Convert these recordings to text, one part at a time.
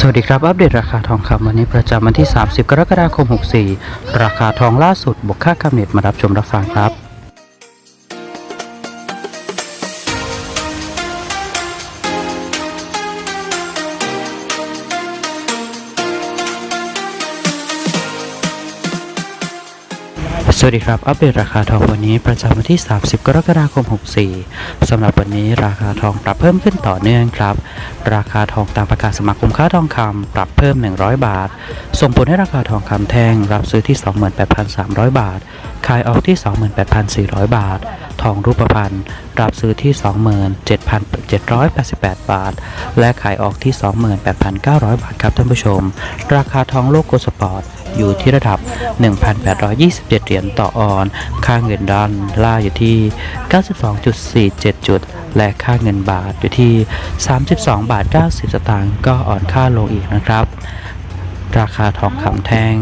สวัสดีครับ อัปเดตราคาทองคำวันนี้ประจำวันที่ 30 กรกฎาคม 64 ราคาทองล่าสุดบวกค่ากำเนิดมารับชมรับฟังครับ สวัสดีครับ อัปเดตราคาทองวันนี้ประจำวันที่ 30 กรกฎาคม 64 สำหรับวันนี้ราคาทองปรับเพิ่มขึ้นต่อเนื่องครับ ราคาทองตามประกาศสมาคมค้าทองคำปรับเพิ่ม 100 บาท ส่งผลให้ราคาทองคำแท่งรับซื้อที่ 28,300 บาท ขายออกที่ 28,400 บาท ทองรูปพรรณรับซื้อที่ 27,788 บาท และขายออกที่ 28,900 บาทครับท่านผู้ชม ราคาทองโลกโกลสปอร์ตอยู่ที่ระดับ 1,827 เหรียญต่อออน ค่าเงินดอลลาร์อยู่ที่ 92.47 จุด และค่าเงินบาทอยู่ที่ 32 บาท 90 สตางค์ก็อ่อนค่าลงอีกนะครับ ราคาทองคำแท่ง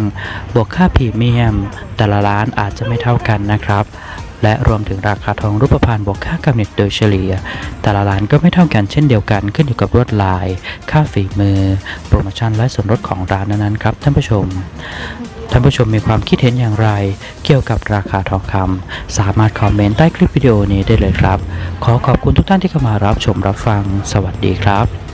บวกค่าพรีเมียม แต่ละร้านอาจจะไม่เท่ากันนะครับ และรวมถึงราคาทองรูปพรรณบวกค่ากำเนิดโดยเฉลี่ย แต่ละร้านก็ไม่เท่ากันเช่นเดียวกันขึ้นอยู่กับลวดลาย ค่าฝีมือ โปรโมชั่นและส่วนลดของร้านนั้นๆครับท่านผู้ชมท่านผู้ชมมีความคิดเห็นอย่างไร เกี่ยวกับราคาทองคำสามารถคอมเมนต์ใต้คลิปวิดีโอนี้ได้เลยครับ ขอขอบคุณทุกท่านที่เข้ามารับชมรับฟัง สวัสดีครับ